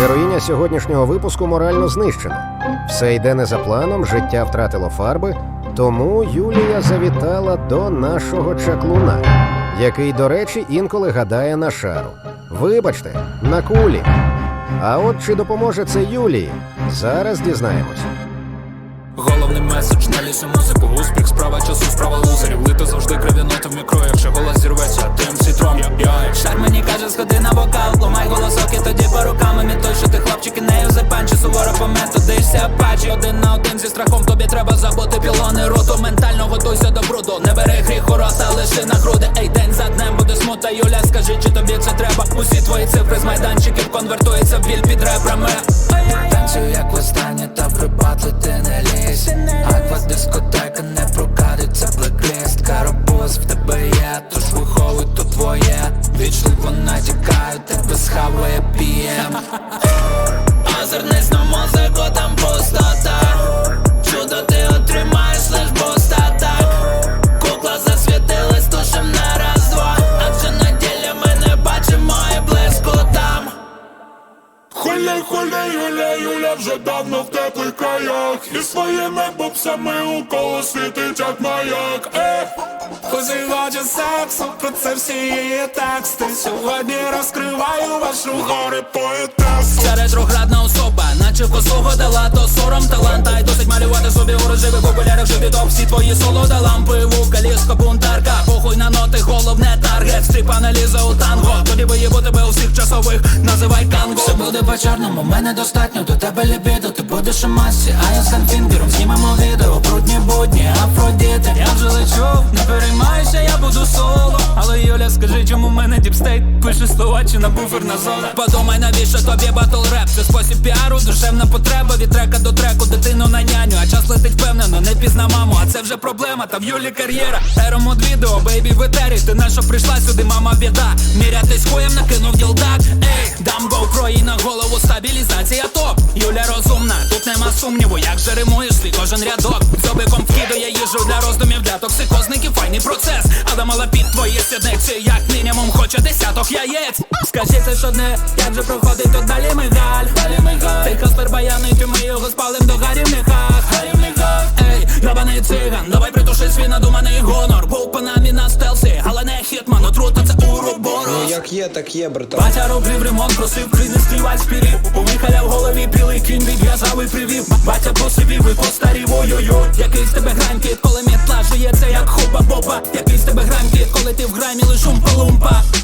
Героїня сьогоднішнього випуску морально знищена. Все йде не за планом, життя втратило фарби, тому Юлія завітала до нашого чаклуна, який, до речі, інколи гадає на шару. Вибачте, на кулі. А от чи допоможе це Юлії? Зараз дізнаємось. Головний меседж на лісі музику Успіх, справа часу, справа на ломай голосок і тоді по руками Не той, що ти хлопчик і нею запанчі Суворо по методишся пачі Один на один зі страхом тобі треба забути пілони роту Ментально готуйся до бруду. Не бери гріх у рота, лиши на груди. Ей, день за днем буде смута. Юля, скажи, чи тобі це треба? Усі твої цифри з майданчиків конвертуються в біль під ребрами. Танцюю як востаннє, та в ти не лізь. Аква натякаю, тебе схаває п'єм Озирнись на Хуля, Юля, Юля вже давно в теплих краях. І своїми бобсами у коло світить як маяк. Е, Позивача сексу, про це всі її тексти. Сьогодні розкриваю вашу горе поетесу. Ця ретроградна особа, наче косого дала то сором таланта. Й досить малювати собі у рожевих окулярах Живі топ всі твої солода лампи. Вука, Похуй на ноти, головне таргет. Стріпана аналіза у танго. Тоді виїбу тебе у всіх часових, називай танго. Все буде по чорному, мене достатньо До тебе лібідо, ти будеш у масці А я з ханфінгером знімемо відео. Брудні будні, афродіти. Я вже лечу, чому в мене діпстейт? Пише слова чи на буферна зона. Подумай, навіщо тобі батл реп? Це спосіб піару, душевна потреба. Від трека до треку, дитину на няню. А час летить впевнено, не пізна маму А це вже проблема, там Юлі кар'єра. Ером от відео, бейбі в етері. Ти на що прийшла сюди, мама біда? Мірятись хуєм накинув ділдак. Ей, дам GoPro на голову. Стабілізація топ. Юля розумна, тут нема сумніву. Як же римуєш свій кожен рядок? Зобиком вкидує їжу для роздумів Для токсикозників файний процес мала під твої сідниці Як мінімум хоче десяток яєць Скажіть це що не, як же проходить тут далі медаль. Цей хаспер баяний, є, так є, братан. Батя робив ремонт, просив принести вальс пілі. У в голові білий кінь відв'язав і привів. Батя посивів і постарів, ой-ой-ой Який з тебе гранькіт, коли м'ятла жиється як хуба боба Який з тебе гранькіт, коли ти в грамі лиш умпа-лумпа Зник-лик,